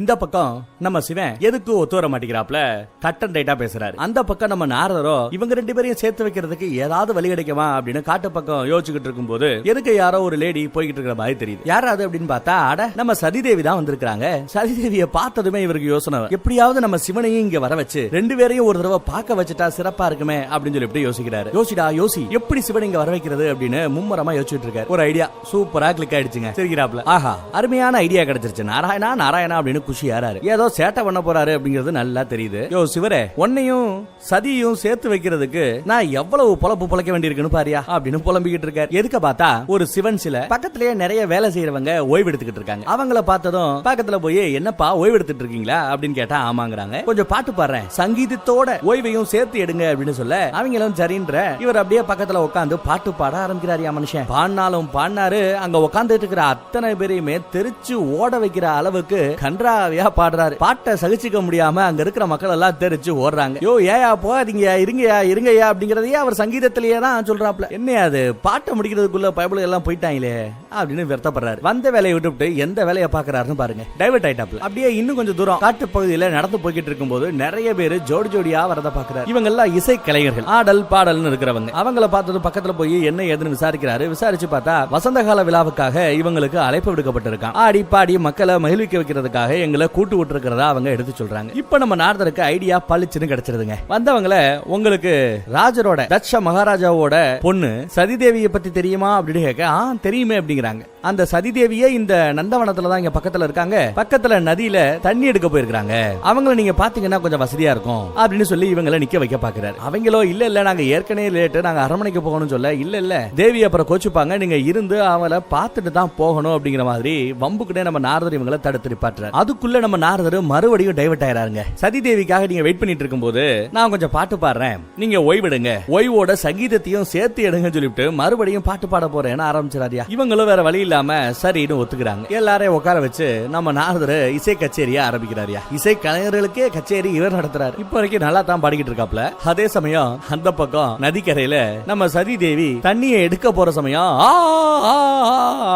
இந்த பக்கம் நம்ம சிவன் எதுக்கு ஒத்து வர மாட்டேங்கிறாப்ல கட் அண்ட் ரைட்டா பேசுறாரு. அந்த பக்கம் நம்ம நாரதரோ இவங்க ரெண்டு பேரையும் சேர்த்து வைக்கிறதுக்கு ஏதாவது வழி கிடைக்குமா அப்படின்னு காட்டு பக்கம் யோசிச்சுக்கிட்டு இருக்கும்போது எதுக்கு யாரோ ஒரு லேடி போய்கிட்டு இருக்கிற மாதிரி தெரியுது. யாராவது அப்படின்னு பார்த்தா அட நம்ம சதிதேவி தான் வந்திருக்காங்க சதிதேவியை பார்த்ததுமே இவருக்கு யோசனை எப்படியாவது நம்ம சிவனையும் இங்க வர வச்சு ரெண்டு பேரையும் ஒரு தடவை பார்க்க வச்சுட்டா சிறப்பா இருக்குமே அப்படின்னு சொல்லி எப்படி யோசிக்கிறாரு. யோசிடா யோசி எப்படி சிவன் இங்க வர வைக்கிறது அப்படின்னு மும்மரமா யோசிச்சுட்டு இருக்காரு. ஒரு ஐடியா சூப்பரா கிளிக் ஆயிடுச்சுங்க. சிரிக்கிறாப்ல ஆஹா அருமையான ஐடியா கிடைச்சிருச்சு. நாராயணா நாராயணா அப்படின்னு குஷி யாராரு? ஏதோ சேட்டை பண்ண போறாரு அப்படிங்கிறது நல்லா தெரியுது. யோ சிவரே. உன்னையும் சதியும் சேர்த்து வைக்கிறதுக்கு நான் எவ்வளவு பொழப்பு பொழைக்க வேண்டியிருக்குன்னு பாரியா? அப்படின்னு புலம்பிக்கிட்டு இருக்காரு. எதுக்க பார்த்தா ஒரு சிவன் சில பக்கத்திலேயே நிறைய வேலை செய்யறவங்க ஓய்வு எடுத்துக்கிட்டு இருக்காங்க. அவங்கள பார்த்ததும் பக்கத்துல போய் என்னப்பா ஓய்வு எடுத்துட்டு இருக்கீங்களா? அப்படின்னு கேட்டா ஆமாங்கிறாங்க. கொஞ்சம் பாட்டு பாடுறேன். சங்கீதத்தோட ஓய்வையும் சேர்த்து எடுங்க அப்படின்னு சொல்ல அவங்களும் சரின்ற. இவர் அப்படியே பக்கத்துல உட்காந்து பாட்டு பாட ஆரம்பிக்கிறாரு மனுஷன். பாடினாலும் பாடினாரு. அங்க உட்காந்துட்டு இருக்கிற அத்தனை பேரையுமே தெரிச்சு ஓட வைக்கிற அளவுக்கு கன்றாவியா பாடுறாரு. பாட்டை சகிச்சுக்க முடியாம அங்க இருக்கிற மக்கள் எல்லாம் தெரிச்சு ஓடுறாங்க. யோ ஏயா போகாதீங்கயா இருங்கயா இருங்கயா அப்படிங்கறதையே அவர் சங்கீதத்திலேயே தான் சொல்றாப்ல. என்ன அது? பாட்டை முடிக்கிறதுக்குள்ள பயபுல எல்லாம் போயிட்டாங்களே அப்படின்னு வருத்தப்படுறாரு. வந்த வேலையை விட்டுவிட்டு எந்த வேலையை பாக்குறாருன்னு பாருங்க. டைவர்ட் ஆயிட்டாப்ல. அப்படியே இன்னும் கொஞ்சம் தூரம் காட்டு பகுதியில நடந்து போய்கிட்டு இருக்கும்போது நிறைய பேர் ஜோடி ஜோடியா வரத பாக்குறாரு இவங்க எல்லாம் இசை கலைஞர்கள். ஆடல் பாடல்னு இருக்கிறவங்க. அவங்கள பார்த்தது பக்கத்துல போய் என்ன ஏதுன்னு விசாரிக்கிறாரு. விசாரிச்சு பார்த்தா வசந்த கால விழாவுக்காக இவங்களுக்கு அழைப்பு விடுக்கப்பட்டிருக்கான். ஆடி பாடி மக்களை மகிழ்விக்க வைக்கிறதுக்காக எங்களை கூட்டு விட்டுருக்கிறதா அவங்க எடுத்து சொல்றாங்க. இப்ப நம்ம நாரதருக்கு ஐடியா பளிச்சுன்னு கிடைச்சிருதுங்க. வந்தவங்கள உங்களுக்கு ராஜரோட தட்ச மகாராஜாவோட பொண்ணு சதிதேவியை பத்தி தெரியுமா அப்படின்னு கேட்க ஆ தெரியுமே அப்படிங்கிறாங்க. அந்த சதிதேவியே இந்த நந்தவனத்துல தான் இங்க பக்கத்துல இருக்காங்க. பக்கத்துல நதியில தண்ணி எடுக்க போயிருக்காங்க அவங்கள நீங்க பாத்தீங்கன்னா கொஞ்சம் வசதியா இருக்கும் அப்படின்னு சொல்லி இவங்களை நிக்க வைக்க பாக்குறாரு. அவங்களோ இல்ல இல்ல நாங்க ஏற்கனவே லேட்டு நாங்க அரண்மனைக்கு போகணும்னு சொல்ல இல்ல இல்ல தேவி அப்புறம் கோச்சுப்பாங்க. நீங்க இருந்து அவளை பார்த்துட்டு தான் போகணும் அப்படிங்கிற மாதிரி வம்புக்கிட்டே நம்ம நாரதர் இவங்களை தடுத்து நிப்பாட்டுறாரு அதுக்குள்ள நம்ம நாரதர் மறுபடியும் டைவர்ட் ஆயிராருங்க சதி தேவிக்காக நீங்க வெயிட் பண்ணிட்டு இருக்கும்போது நான் கொஞ்சம் பாட்டு பாடுறேன். நீங்க ஓய்வெடுங்க. ஓய்வோட சங்கீதத்தையும் சேர்த்து எடுங்கன்னு சொல்லிட்டு மறுபடியும் பாட்டு பாட போறேன்னு ஆரம்பிச்சிடாதியா இவங்களும் வேற வழி இல்லாம சரின்னு ஒத்துக்கிறாங்க. எல்லாரையும் உட்கார வச்சு நம்ம நாரதர் இசை கச்சேரியா ஆரம்பிக்கிறாரியா இசை கலைஞர்களுக்கே கச்சேரி இவர் நடத்துறாரு. இப்ப வரைக்கும் நல்லா தான் பாடிக்கிட்டு இருக்காப்ல. அதே சமயம் அந்த பக்கம் நதிக்கரையில நம்ம சதி தேவி தண்ணியை எடுக்க போற சமயம் ஆ,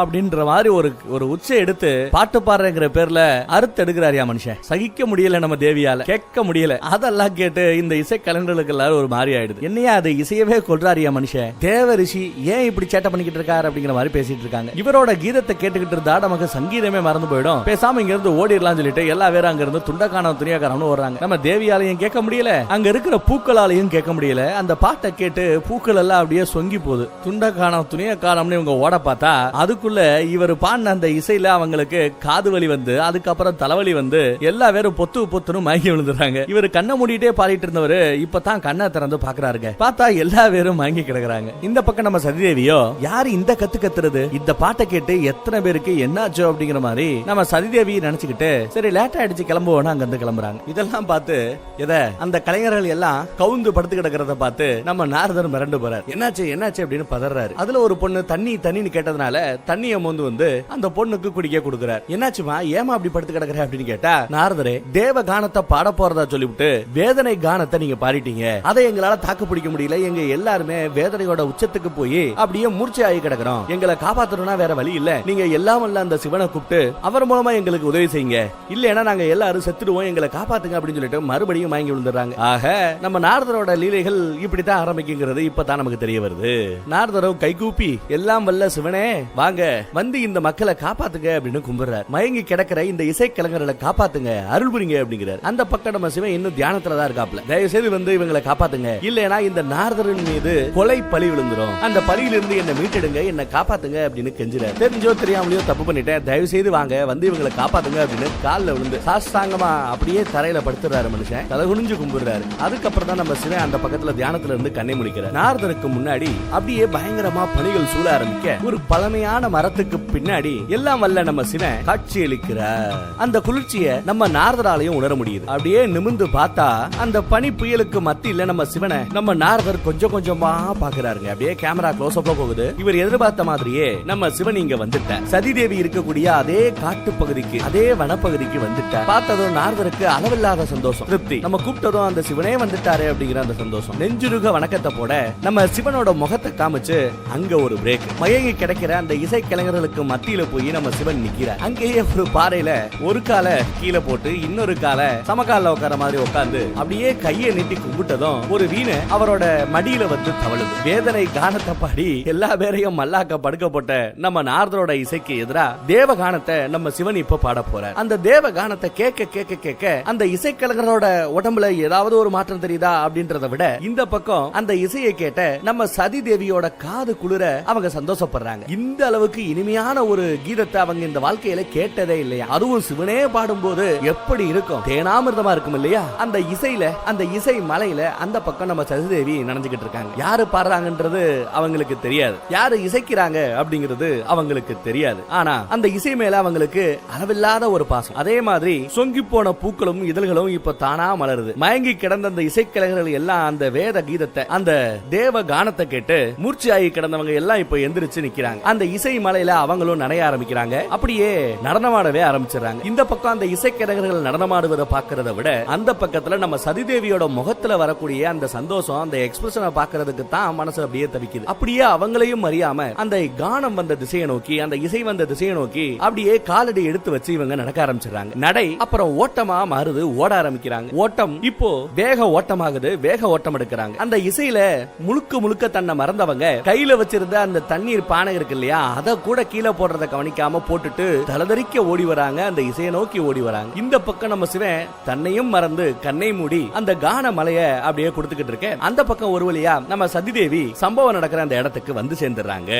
அப்படின்ற மாதிரி ஒரு ஒரு உச்ச எடுத்து பாட்டு பாடுறேங்கிற பேர்ல அறுத்து எடுக்கிறாரியா மனுஷன். சகிக்க முடியல நம்ம தேவியால. கேட்க முடியல. அதெல்லாம் கேட்டு இந்த இசை கலைஞர்களுக்கு எல்லாரும் ஒரு மாதிரி ஆயிடுது. என்னையா அது இசையவே கொள்றாரியா மனுஷன். தேவ ரிஷி ஏன் இப்படி சேட்டை பண்ணிக்கிட்டு இருக்காரு அப்படிங்கிற மாதிரி பேசிட்டு இருக்காங்க. இவரோட கீதத்தை கேட்டுக்கிட்டு இருந்தா நமக்கு சங்கீதமே மறந்து போயிடும். பேசாம இங்க இருந்து ஓடிடலாம் சொல்லிட்டு எல்லா பேரும் அங்க இருந்து துண்டக்கான துணியாக்காரம்னு ஓடுறாங்க. நம்ம தேவியாலையும் கேட்க முடியல. அங்க இருக்கிற பூக்களாலையும் கேட்க முடியல. அந்த பாட்டை கேட்டு பூக்கள் எல்லாம் அப்படியே சொங்கி போகுது. துண்டக்கான துணியக்காரம்னு இவங்க ஓட பார்த்தா அதுக்குள்ள இவர் பாடின அந்த இசையில அவங்களுக்கு காது வலி வந்து அதுக்கப்புறம் தலைவலி வந்து எல்லா பேரும் பொத்து பொத்துன்னு மயங்கி விழுந்துறாங்க இவர் கண்ணை மூடிட்டே பாடிட்டு இருந்தவரு இப்பதான் கண்ணை திறந்து பாக்குறாருங்க. பார்த்தா எல்லா பேரும் மயங்கி கிடக்குறாங்க. இந்த பக்கம் நம்ம சதிதேவியோ யாரு இந்த கத்து கத்துறது? இந்த பாட்டை கேட்டு எத்தனை பேருக்கு என்னாச்சோ அப்படிங்கிற மாதிரி நம்ம சதிதேவி நினைச்சுக்கிட்டு சரி லேட் ஆயிடுச்சு கிளம்புவோம்னு அங்க இருந்து கிளம்புறாங்க. இதெல்லாம் பார்த்து எத? அந்த கலைஞர்கள் எல்லாம் கவுந்து படுத்து கிடக்கிறத பார்த்து நம்ம நாரதர் மிரண்டு போறாரு. என்னாச்சு என்னாச்சு அப்படின்னு பதறாரு. அதுல ஒரு பொண்ணு தண்ணி தண்ணின்னு கேட்டதுனால தண்ணிய மோந்து வந்து அந்த பொண்ணுக்கு குடிக்க கொடுக்குறாரு. என்னாச்சுமா ஏமா அப்படி படுத்து கிடக்குற அப்படின்னு கேட்டா நாரதரே தேவ கானத்தை பாட போறதா சொல்லிவிட்டு வேதனை கானத்தை நீங்க பாடிட்டீங்க. அதை எங்களால தாக்கு பிடிக்க முடியல. எங்க எல்லாருமே வேதனையோட உச்சத்துக்கு போய் அப்படியே மூர்ச்சி ஆகி கிடக்குறோம். எங்களை காப்பாத்தணும்னா வேற வழி இல்ல. நீங்க எல்லாம் வல்ல அந்த சிவனை கூப்பிட்டு அவர் மூலமா எங்களுக்கு உதவி செய்யுங்க. இல்லைன்னா நாங்க எல்லாரும் செத்துடுவோம் எங்களை காப்பாத்துங்க அப்படின்னு சொல்லிட்டு மறுபடியும் வாங்கி விழுந்துடுறாங்க. ஆக நம்ம நாரதரோட லீலைகள் இப்படித்தான் ஆரம்பிக்குங்கிறது இப்பதான் நமக்கு தெரிய வருது. நாரதரோ கைகூப்பி எல்லாம் வல்ல சிவனே வாங்க வந்து இந்த மக்களை காப்பாத்துங்க அப்படின்னு கும்பிடுறாரு. மயங்கி கிடக்கிற இந்த இசை கலைஞர்களை காப்பாத்துங்க அருள் புரிங்க அப்படிங்கிறார். அந்த பக்கம் நம்ம சிவன் இன்னும் தியானத்துல தான் இருக்காப்ல தயவு செய்து வந்து இவங்களை காப்பாத்துங்க. இல்லைன்னா இந்த நாரதரின் மீது கொலை பழி விழுந்துரும். அந்த பழியிலிருந்து என்ன மீட்டெடுங்க என்ன காப்பாத்துங்க அப்படின்னு கெஞ்சுற தெரிஞ்சோ தெரியாமலையோ தப்பு பண்ணிட்டேன். தயவு செய்து வாங்க வந்து இவங்களை காப்பாத்துங்க அப்படின்னு காலில் விழுந்து சாஸ்தாங்கமா அப்படியே தரையில படுத்துறாரு மனுஷன். தலை குனிஞ்சு கும்பிடுறாரு. அதுக்கப்புறம் தான் நம்ம சிலை அந்த பக்கத்துல தியானத்துல இருந்து கண்ணை முடிக்கிறார் நார்தனுக்கு முன்னாடி அப்படியே பயங்கரமா பணிகள் சூழ ஆரம்பிக்க ஒரு பழமையான மரத்துக்கு பின்னாடி எல்லாம் வல்ல நம்ம சிவன் காட்சி அளிக்கிறார். அந்த குளிர்ச்சிய நம்ம நாரதராலையும் உணர முடியுது. அப்படியே நிமிந்து பார்த்தா அந்த பனி புயலுக்கு மத்தியில நம்ம சிவனை நம்ம நாரதர் கொஞ்சம் கொஞ்சமா பாக்குறாருங்க அப்படியே கேமரா க்ளோஸ் அப்ல போகுது. இவர் எதிர்பார்த்த மாதிரியே நம்ம சிவன் நீங்க வந்துட்ட. சதிதேவி இருக்கக்கூடிய அதே காட்டு பகுதிக்கு அதே வனப்பகுதிக்கு வந்துட்ட. பார்த்ததும் நாரதருக்கு அளவில்லாத சந்தோஷம். திருப்தி. நம்ம கூப்பிட்டதும் அந்த சிவனே வந்துட்டாரு அப்படிங்கிற அந்த சந்தோஷம். நெஞ்சுருக வணக்கத்தை போட நம்ம சிவனோட முகத்தை காமிச்சு அங்க ஒரு பிரேக் மயங்கி கிடைக்கிற அந்த இசை கலைஞர்களுக்கு மத்தியில போய் நம்ம சிவன் நிக்கிறார். அங்கேயே ஒரு பாறையில ஒரு கால கீழே போட்டு இன்னொரு கால சமகால உட்கார மாதிரி உட்கார்ந்து அப்படியே கையை நீட்டி கும்பிட்டதும் ஒரு வீணை அவரோட மடியில வந்து தவழுது. வேதனை கானத்தை பாடி எல்லா பேரையும் மல்லாக்க படுக்க போட்ட நம்ம நாரதரோட இசைக்கு எதிராக தேவகானத்தை நம்ம சிவன் இப்ப பாட போறார். அந்த தேவகானத்தை கேட்க கேட்க கேட்க அந்த இசைக்கலைஞரோட உடம்புல ஏதாவது ஒரு மாற்றம் தெரியுதா அப்படின்றத விட இந்த பக்கம் அந்த இசையை கேட்ட நம்ம சதி தேவியோட காது குளிர அவங்க சந்தோஷப்படுறாங்க. இந்த அளவுக்கு இனிமையான ஒரு கீதத்தை அவங்க இந்த வாழ்க்கையில கேட்டதே இல்லையா? அதுவும் சிவனே பாடும்போது எப்படி இருக்கும்? தேனாமிர்தமா இருக்கும் இல்லையா? அந்த இசையில அந்த இசை மலையில அந்த பக்கம் நம்ம சதிதேவி நினைஞ்சுக்கிட்டு இருக்காங்க. யாரு பாடுறாங்கன்றது அவங்களுக்கு தெரியாது. யாரு இசைக்கிறாங்க அப்படிங்கிறது அவங்களுக்கு தெரியாது. ஆனா அந்த இசை மேல அவங்களுக்கு அளவில்லாத ஒரு பாசம். அதே மாதிரி சொங்கி போன பூக்களும் இதழ்களும் இப்ப தானா மலருது. மயங்கி கிடந்த அந்த இசைக்கலைஞர்கள் எல்லாம் அந்த வேத கீதத்தை அந்த தேவ கானத்தை கேட்டு மூர்ச்சியாகி கிடந்தவங்க எல்லாம் இப்ப எந்திரிச்சு நிக்கிறாங்க. அந்த இசை மலையில அவங்களும் நனைய ஆரம்பிக்கிறாங்க. அப்படியே நடனமாடவே ஆரம்பிச்சிடறாங்க. இந்த பக்கம் அந்த இசைக்கலைஞர்கள் நடனமாடுவதை பாக்குறத விட அந்த பக்கத்துல நம்ம சதிதேவியோட முகத்துல வரக்கூடிய அந்த சந்தோஷம் அந்த எக்ஸ்பிரஷனை பாக்குறதுக்கு தான் மனசு அப்படியே தவிக்குது. அப்படியே அவங்களையும் அறியாம அந்த கானம் வந்த திசையை நோக்கி அந்த இசை வந்த திசையை நோக்கி அப்படியே காலடி எடுத்து வச்சு இவங்க நடக்க ஆரம்பிச்சிடறாங்க. நடை அப்புறம் ஓட்டமா மாறுது ஓட ஆரம்பிக்கிறாங்க. ஓட்டம் இப்போ வேக ஓட்டமாகுது வேக ஓட்டம் எடுக்கிறாங்க. அந்த இசையில முழுக்க முழுக்க தன்னை மறந்தவங்க கையில வச்சிருந்த அந்த தண்ணீர் பானை இருக்கு இல்லையா அதை கூட கீழே போடுறத கவனிக்காம போட்டுட்டு தலதறிக்க ஓடி வராங்க அந்த இசையை நோக்கி ஓடி வராங்க. இந்த பக்கம் நம்ம சிவன் தன்னையும் மறந்து கண்ணை மூடி அந்த கான மலைய அப்படியே கொடுத்துக்கிட்டு இருக்க அந்த பக்கம் ஒரு வழியா நம்ம சதிதேவி சம்பவம் நடக்கிற அந்த இடத்துக்கு வந்து சேர்ந்துடுறாங்க.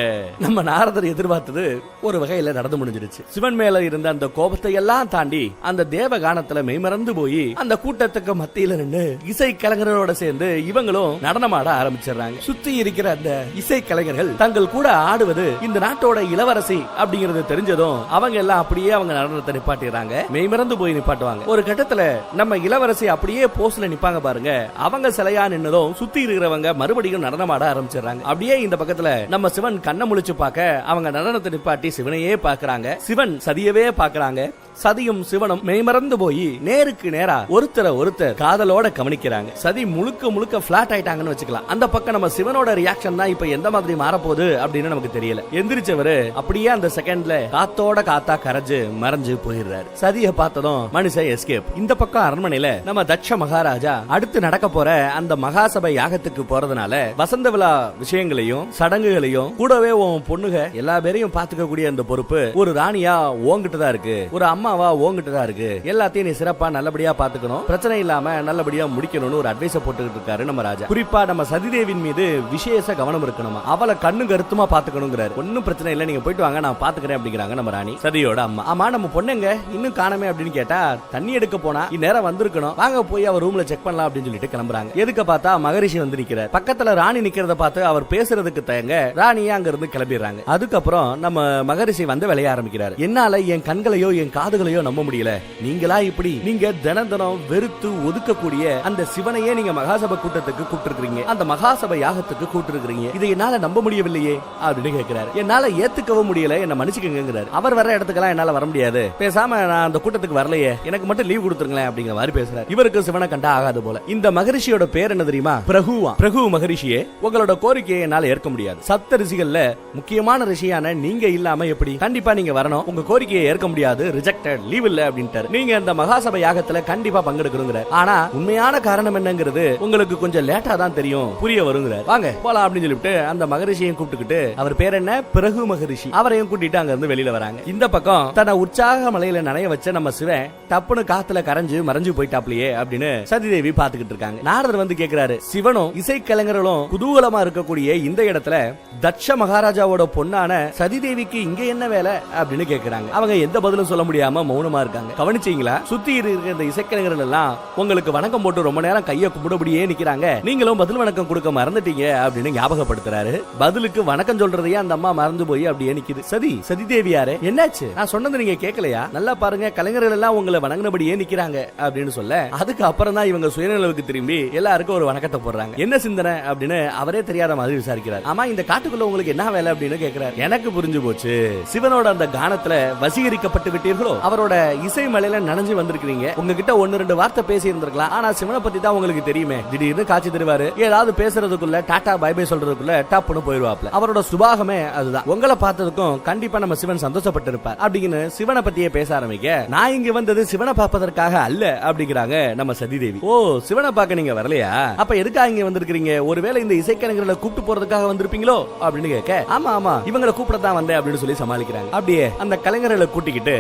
நம்ம நாரதர் எதிர்ப்பு எதிர்பார்த்தது ஒரு வகையில நடந்து முடிஞ்சிருச்சு சிவன் மேல இருந்த அந்த கோபத்தை எல்லாம் தாண்டி அந்த தேவ கானத்துல மெய்மறந்து போய் அந்த கூட்டத்துக்கு மத்தியில நின்று இசை கலைஞர்களோட சேர்ந்து இவங்களும் நடனமாட ஆரம்பிச்சிடுறாங்க. சுத்தி இருக்கிற அந்த இசை கலைஞர்கள் தங்கள் கூட ஆடுவது இந்த நாட்டோட இளவரசி அப்படிங்கறது தெரிஞ்சதும் அவங்க எல்லாம் அப்படியே அவங்க நடனத்தை நிப்பாட்டிடுறாங்க. மெய்மறந்து போய் நிப்பாட்டுவாங்க. ஒரு கட்டத்துல நம்ம இளவரசி அப்படியே போஸ்ல நிப்பாங்க பாருங்க. அவங்க சிலையா நின்னதும் சுத்தி இருக்கிறவங்க மறுபடியும் நடனமாட ஆரம்பிச்சிடுறாங்க. அப்படியே இந்த பக்கத்துல நம்ம சிவன் கண்ணை முழிச்சு பார்க்க அவங்க நடனத்தை நிப்பாட்டி சிவனையே பார்க்கறாங்க. சிவன் சதியவே பார்க்கறாங்க. சதியும் சிவனும் மெய்மறந்து போய் நேருக்கு நேரா ஒருத்தரை ஒருத்தர் காதலோட கவனிக்கிறாங்க. சதி முழுக்க முழுக்க பிளாட் ஆயிட்டாங்கன்னு வச்சுக்கலாம். அந்த பக்கம் நம்ம சிவனோட ரியாக்ஷன் தான் இப்ப எந்த மாதிரி மாறப்போகுது அப்படின்னு நமக்கு தெரியல. எந்திரிச்சவரு அப்படியே அந்த செகண்ட்ல காத்தோட காத்தா கரைஞ்சு மறைஞ்சு போயிடுறாரு. சதியை பார்த்ததும் மனுஷன் எஸ்கேப் இந்த பக்கம் அரண்மனையில நம்ம தட்ச மகாராஜா அடுத்து நடக்க போற அந்த மகாசபை யாகத்துக்கு போறதுனால வசந்த விழா விஷயங்களையும் சடங்குகளையும் கூடவே உன் பொண்ணுக எல்லா பேரையும் பாத்துக்க கூடிய அந்த பொறுப்பு ஒரு ராணியா ஓங்கிட்டு தான் இருக்கு. ஒரு அம்மாவா உங்ககிட்ட தான் இருக்கு. எல்லாத்தையும் நீ சிறப்பா நல்லபடியா பாத்துக்கணும். பிரச்சனை இல்லாம நல்லபடியா முடிக்கணும்னு ஒரு அட்வைஸ் போட்டுக்கிட்டு இருக்காரு நம்ம ராஜா. குறிப்பா நம்ம சதிதேவின் மீது விசேஷ கவனம் இருக்கணுமா? அவளை கண்ணு கருத்துமா பாத்துக்கணுங்கிறாரு. ஒன்னும் பிரச்சனை இல்ல நீங்க போயிட்டு வாங்க நான் பாத்துக்கிறேன் அப்படிங்கிறாங்க நம்ம ராணி. சதியோட அம்மா. ஆமா நம்ம பொண்ணுங்க இன்னும் காணமே அப்படின்னு கேட்டா தண்ணி எடுக்க போனா இந்நேரம் வந்திருக்கணும். வாங்க போய் அவர் ரூம்ல செக் பண்ணலாம் அப்படின்னு சொல்லிட்டு கிளம்புறாங்க. எதுக்கு பார்த்தா மகரிஷி வந்து நிக்கிறார். பக்கத்துல ராணி நிக்கிறத பார்த்து அவர் பேசுறதுக்கு தயங்க ராணியே அங்க இருந்து கிளம்பிடுறாங்க. அதுக்கப்புறம் நம்ம மகரிஷி வந்து விளைய ஆரம்பிக்கிறார். என்னால என் கண்களையோ என் காதுகளையோ நம்ப முடியல. நீங்களா இப்படி? நீங்க தினம் தினம் வெறுத்து ஒதுக்கக்கூடிய அந்த சிவனையே நீங்க மகாசபை கூட்டத்துக்கு கூப்பிட்டுருக்கீங்க அந்த மகாசபை யாகத்துக்கு கூப்பிட்டுருக்கீங்க இதை என்னால நம்ப முடியவில்லையே அப்படின்னு கேட்கிறாரு என்னால ஏத்துக்கவும் முடியல என்ன மன்னிச்சுக்கங்கிறாரு அவர் வர இடத்துக்கெல்லாம் என்னால வர முடியாது. பேசாம நான் அந்த கூட்டத்துக்கு வரலையே எனக்கு மட்டும் லீவ் கொடுத்துருங்களேன் அப்படிங்கிற மாதிரி பேசுறாரு. இவருக்கு சிவனை கண்டா ஆகாது போல. இந்த மகரிஷியோட பேர் என்ன தெரியுமா? பிரகுவா. பிரகு மகரிஷியே உங்களோட கோரிக்கையை என்னால ஏற்க முடியாது. சப்த ரிஷிகள்ல முக்கியமான ரிஷியான நீங்க இல்லாம எப்படி? கண்டிப்பா நீங்க வரணும். உங்க கோரிக்கையை ஏற்க முடியாது. ரிஜெக்ட் எலெக்டட் லீவ் இல்ல அப்படின்ட்டாரு. நீங்க இந்த மகாசபை யாகத்துல கண்டிப்பா பங்கெடுக்கிறோங்கிற ஆனா உண்மையான காரணம் என்னங்கிறது உங்களுக்கு கொஞ்சம் லேட்டா தான் தெரியும். புரிய வருங்கிற. வாங்க போலாம் அப்படின்னு சொல்லிட்டு அந்த மகரிஷியையும் கூப்பிட்டுக்கிட்டு அவர் பேர் என்ன? பிரகு மகரிஷி. அவரையும் கூட்டிட்டு அங்க இருந்து வெளியில வராங்க. இந்த பக்கம் தன்னை உற்சாக மலையில நனைய வச்ச நம்ம சிவன் டப்புன்னு காத்துல கரைஞ்சு மறைஞ்சு போயிட்டாப்லயே அப்படின்னு சதிதேவி பாத்துக்கிட்டு இருக்காங்க. நாரதர் வந்து கேக்குறாரு சிவனும் இசைக்கலைஞர்களும் குதூகலமா இருக்கக்கூடிய இந்த இடத்துல தட்ச மகாராஜாவோட பொண்ணான சதிதேவிக்கு இங்க என்ன வேலை? அப்படின்னு கேக்குறாங்க. அவங்க எந்த பதிலும் சொல்ல முடியாம மௌனமா இருக்காங்க. கவனிச்சீங்களா? சுத்தி இருக்கிற இந்த இசைக்கலைஞர்கள் எல்லாம் உங்களுக்கு வணக்கம் போட்டு ரொம்ப நேரம் கைய கும்பிடபடியே நிக்கிறாங்க. நீங்களும் பதில் வணக்கம் கொடுக்க மறந்துட்டீங்க அப்படின்னு ஞாபகப்படுத்துறாரு. பதிலுக்கு வணக்கம் சொல்றதையே அந்த அம்மா மறந்து போய் அப்படியே நிக்குது. சதி சதி தேவியாரே என்னாச்சு? நான் சொன்னது நீங்க கேட்கலையா? நல்லா பாருங்க கலைஞர்கள் எல்லாம் உங்களை வணங்கினபடியே நிக்கிறாங்க அப்படின்னு சொல்ல அதுக்கு அப்புறம் தான் இவங்க சுயநலவுக்கு திரும்பி எல்லாருக்கும் ஒரு வணக்கத்தை போடுறாங்க. என்ன சிந்தனை அப்படின்னு அவரே தெரியாத மாதிரி விசாரிக்கிறார். ஆமா இந்த காட்டுக்குள்ள உங்களுக்கு என்ன வேலை அப்படின்னு கேக்குறாரு. எனக்கு எனக்கு புரிஞ்சு போச்சு. சிவனோட அந்த கானத்துல வசீகரிக்கப்பட்டு விட்டீர்களோ? அவரோட இசை மலையில நனைஞ்சு வந்திருக்கீங்க உங்ககிட்ட ஒன்னு ரெண்டு வார்த்தை பேசி இருந்திருக்கலாம் ஆனா சிவனை பத்தி தான் உங்களுக்கு தெரியுமே. திடீர்னு காட்சி தருவாரு. ஏதாவது பேசுறதுக்குள்ள டாடா பை பை சொல்றதுக்குள்ள டப்புன்னு போயிருவாப்ல அவரோட சுபாகமே அதுதான். உங்களை பார்த்ததுக்கும் கண்டிப்பா நம்ம சிவன் சந்தோஷப்பட்டு இருப்பார் அப்படின்னு சிவனை பத்தியே பேச ஆரம்பிக்க நான் இங்க வந்தது சிவனை பார்ப்பதற்காக அல்ல அப்படிங்கிறாங்க நம்ம சதிதேவி ஓ சிவனை பார்க்க நீங்க வரலையா? அப்ப எதுக்காக இங்க வந்திருக்கீங்க ஒருவேளை இந்த இசைக்கலைஞர்களை கூப்பிட்டு போறதுக்காக வந்திருப்பீங்களோ? அப்படின்னு கேட்க ஆமா ஆமா. இவங்களை கூப்பிட தான் வந்தேன் அப்படின்னு சொல்லி சமாளிக்கிறாங்க. அப்படியே அந்த கலைஞர்களை கூட்டிக்கிட்டு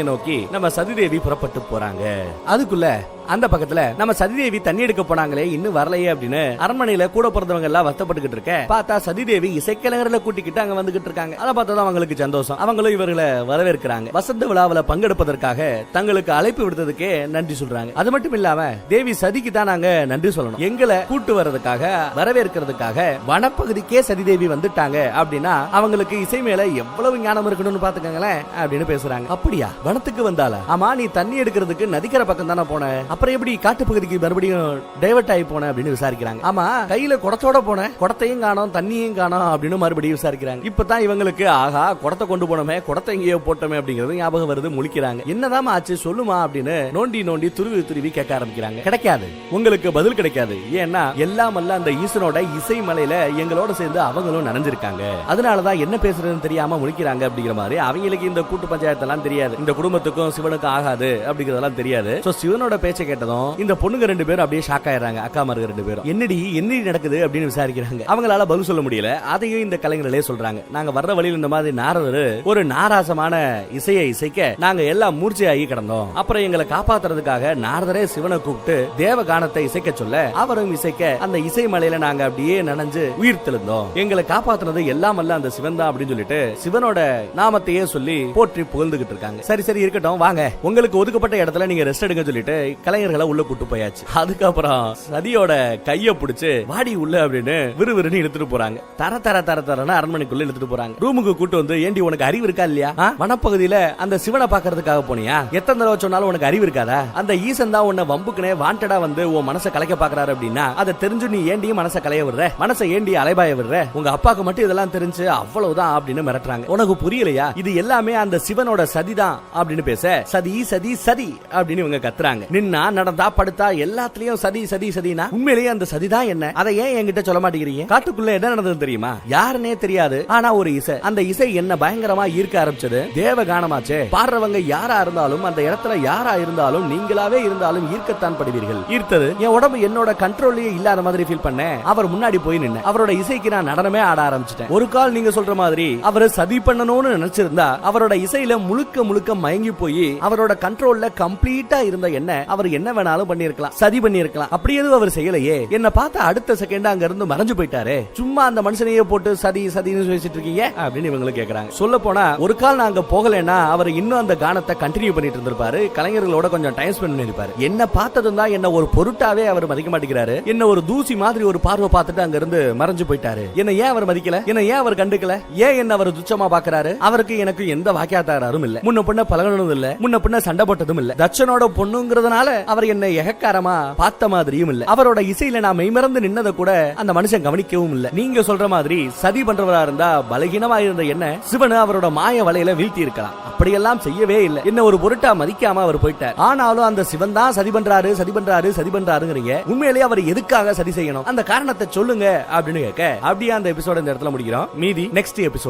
அரண்மனையை நோக்கி நம்ம சதிதேவி புறப்பட்டு போறாங்க. அதுக்குள்ள அந்த பக்கத்துல நம்ம சதிதேவி தண்ணி எடுக்க போனாங்களே இன்னும் வரலையே அப்படின்னு அரண்மனையில கூட பிறந்தவங்க எல்லாம் வருத்தப்பட்டுக்கிட்டு இருக்க. பார்த்தா சதிதேவி இசைக்கலைஞர்களை கூட்டிக்கிட்டு அங்க வந்துகிட்டு இருக்காங்க. அதை பார்த்தா அவங்களுக்கு சந்தோஷம். அவங்களும் இவர்களை வரவேற்கிறாங்க. வசந்த விழாவில் பங்கெடுப்பதற்காக தங்களுக்கு அழைப்பு விடுத்ததுக்கே நன்றி சொல்றாங்க. அது மட்டும் இல்லாம தேவி சதிக்கு தான் நாங்க நன்றி சொல்லணும். எங்களை கூட்டு வர்றதுக்காக வரவேற்கிறதுக்காக வனப்பகுதிக்கே சதிதேவி வந்துட்டாங்க அப்படின்னா அவங்களுக்கு இசை மேல எவ்வளவு ஞானம் இருக்கணும்னு பாத்துக்கங்களேன் அப்படின்னு பேசுறாங்க. அப்படியா? வனத்துக்கு வந்தால ஆமா நீ தண்ணி எடுக்கிறதுக்கு நதிக்கிற பக்கம் தானே போன? அப்புறம் எப்படி காட்டு பகுதிக்கு மறுபடியும் டைவர்ட் ஆகி போன அப்படின்னு விசாரிக்கிறாங்க. ஆமா. கையில குடத்தோட போன குடத்தையும் காணோம் தண்ணியும் காணோம் அப்படின்னு மறுபடியும் விசாரிக்கிறாங்க. இப்பதான் இவங்களுக்கு ஆஹா குடத்தை கொண்டு போனோமே குடத்தை எங்கேயோ போட்டோமே அப்படிங்கிறது ஞாபகம் வருது முழிக்கிறாங்க. என்னதான் ஆச்சு சொல்லுமா அப்படின்னு நோண்டி நோண்டி துருவி துருவி கேட்க ஆரம்பிக்கிறாங்க. கிடைக்காது. உங்களுக்கு பதில் கிடைக்காது. ஏன்னா எல்லாம் அல்ல அந்த ஈசனோட இசை மலையில எங்களோட சேர்ந்து அவங்களும் நனைஞ்சிருக்காங்க. அதனாலதான் என்ன பேசுறதுன்னு தெரியாம முழிக்கிறாங்க அப்படிங்கிற மாதிரி அவங்களுக்கு இந்த கூட்டு பஞ்சாயத்து எல்லாம் தெரியாது. இந்த குடும்பத்துக்கும் சிவனுக்கும் ஆகாது அப்படிங்கறதெல்லாம் தெரியாது. சோ சிவனோட பேச்சை கேட்டதும் இந்த பொண்ணுங்க ரெண்டு பேரும் அப்படியே ஷாக் ஆயிடுறாங்க. அக்கா மாருங்க ரெண்டு பேரும். என்னடி என்னடி நடக்குது அப்படின்னு விசாரிக்கிறாங்க. அவங்களால பதில் சொல்ல முடியல. அதையும் இந்த கலைஞர்களே சொல்றாங்க. நாங்க வர்ற வழியில் இந்த மாதிரி நாரதர் ஒரு நாராசமான இசையை இசைக்க நாங்க எல்லாம் மூர்ச்சையாகி கிடந்தோம். அப்புறம் எங்களை காப்பாத்துறதுக்காக நாரதரே சிவனை கூப்பிட்டு தேவ கானத்தை இசைக்க சொல்ல அவரும் இசைக்க அந்த இசை மலையில நாங்க அப்படியே நனைஞ்சு உயிர் தெளிந்தோம். எங்களை காப்பாத்துனது எல்லாம் அல்ல அந்த சிவன் தான் அப்படின்னு சொல்லிட்டு சிவனோட நாமத்தையே சொல்லி போற்றி புகழ்ந்துகிட்டு இருக்காங்க. சரி சரி இருக்கட்டும் வாங்க. உங்களுக்கு ஒதுக்கப்பட்ட இடத்துல நீங்க ரெஸ்ட் எடுங்க சொல்லிட்டு கலைஞர்களை உள்ள கூட்டு போயாச்சு. அதுக்கப்புறம் சதியோட கைய பிடிச்சு வாடி உள்ள அப்படின்னு விறுவிறுன்னு இழுத்துட்டு போறாங்க. தர தர தர தரன்னு அரண்மனைக்குள்ள இழுத்துட்டு போறாங்க. ரூமுக்கு கூட்டு வந்து ஏண்டி உனக்கு அறிவு இருக்கா இல்லையா? வனப்பகுதியில அந்த சிவனை பாக்குறதுக்காக போனியா? எத்தனை தடவை சொன்னாலும் உனக்கு அறிவு இருக்காதா? அந்த ஈசன் தான் உன்னை வம்புக்குனே வாண்டடா வந்து உன் மனசை கலைக்க பாக்குறாரு அப்படின்னா அதை தெரிஞ்சு நீ ஏண்டி மனசை கலைய விடுற? மனசை ஏண்டி அலைபாய விடுற? உங்க அப்பாக்கு மட்டும் இதெல்லாம் தெரிஞ்சு அவ்வளவுதான் அப்படின்னு மிரட்டுறாங்க. உனக்கு புரியலையா? இது எல்லாமே அந்த சிவனோட சதிதான் அப்படின்னு பேச சதி சதி சதி அப்படின்னு இவங்க கத்துறாங்க. நின்னா நடந்தா படுத்தா எல்லாத்துலயும் சதி சதி சதினா? உண்மையிலேயே அந்த சதிதான் என்ன? அதை ஏன் என்கிட்ட சொல்ல மாட்டேங்கிறீங்க? காட்டுக்குள்ள என்ன நடந்தது தெரியுமா? யாருன்னே தெரியாது. ஆனா ஒரு இசை. அந்த இசை என்ன பயங்கரமா ஈர்க்க ஆரம்பிச்சது? தேவ கானமாச்சே பாடுறவங்க யாரா இருந்தாலும் அந்த இடத்துல யாரா இருந்தாலும் நீங்களாவே இருந்தாலும் ஈர்க்கத்தான் படுவீர்கள். ஈர்த்தது? என் உடம்பு என்னோட கண்ட்ரோல்லயே இல்லாத மாதிரி ஃபீல் பண்ணேன். அவர் முன்னாடி போய் நின்னு அவரோட இசைக்கு நான் நடனமே ஆட ஆரம்பிச்சிட்டேன். ஒரு கால் நீங்க சொல்ற மாதிரி அவரை சதி பண்ணணும்னு நினைச்சிருந்தா அவரோட இசையில முழுக்க முழுக்க மயங்கி போய் அவரோட கண்ட்ரோல்ல கம்ப்ளீட்டா இருந்த என்ன அவர் என்ன வேணாலும் பண்ணிருக்கலாம் சதி பண்ணிருக்கலாம் அப்படி எதுவும் அவர் செய்யலையே. என்ன பார்த்தா அடுத்த செகண்ட் அங்க இருந்து மறைஞ்சு போயிட்டாரு. சும்மா அந்த மனுஷனையே போட்டு சதி சதின்னு பேசிட்டு இருக்கீங்க? அப்படின்னு இவங்களும் கேக்குறாங்க. சொல்ல போனா ஒரு கால் நாங்க போகலைன்னா அவர் இன்னும் அந்த கானத்தை கண்டினியூ பண்ணிட்டு இருந்திருப்பாரு. கலைஞர்களோட கொஞ்சம் டைம் ஸ்பெண்ட் பண்ணிருப்பாரு என்ன பார்த்ததும் தான் என்ன ஒரு பொருட்டாவே அவர் மதிக்க மாட்டேங்கிறாரு. என்ன ஒரு தூசி மாதிரி ஒரு பார்வை பார்த்துட்டு அங்க இருந்து மறைஞ்சு போயிட்டாரு. என்ன ஏன் அவர் மதிக்கல? என்ன ஏன் அவர் கண்டுக்கல? ஏன் என்ன அவர் துச்சமா பாக்குறாரு? அவருக்கு எனக்கு எந்த வாக்கியாத்தாரும் இல்ல. முன்ன பின்ன பழகணும் இல்ல. முன்ன பின்ன சண்டை போட்டதும் இல்ல. தட்சனோட பொண்ணுங்கிறதுனால அவர் என்ன எகக்காரமா பார்த்த மாதிரியும் இல்ல. அவரோட இசையில நான் மெய்மறந்து நின்னதை கூட அந்த மனுஷன் கவனிக்கவும் இல்ல. நீங்க சொல்ற மாதிரி சதி பண்றவரா இருந்தா பலகீனமா இருந்த என்ன? சிவன் அவரோட மாய வலையில வீழ்த்தி இருக்கலாம். அப்படியெல்லாம் செய்யவே இல்ல. என்ன ஒரு பொருட்டா மதிக்காம அவர் போயிட்டார். ஆனாலும் அந்த சிவன் தான் சதி பண்றாரு சதி பண்றாரு சதி பண்றாருங்கிறீங்க. உண்மையிலேயே அவர் எதுக்காக சதி செய்யணும்? அந்த காரணத்தை சொல்லுங்க அப்படின்னு கேட்க அப்படியே அந்த எபிசோட இந்த இடத்துல முடிக்கிறோம். மீதி நெக்ஸ்ட் எபிசோட்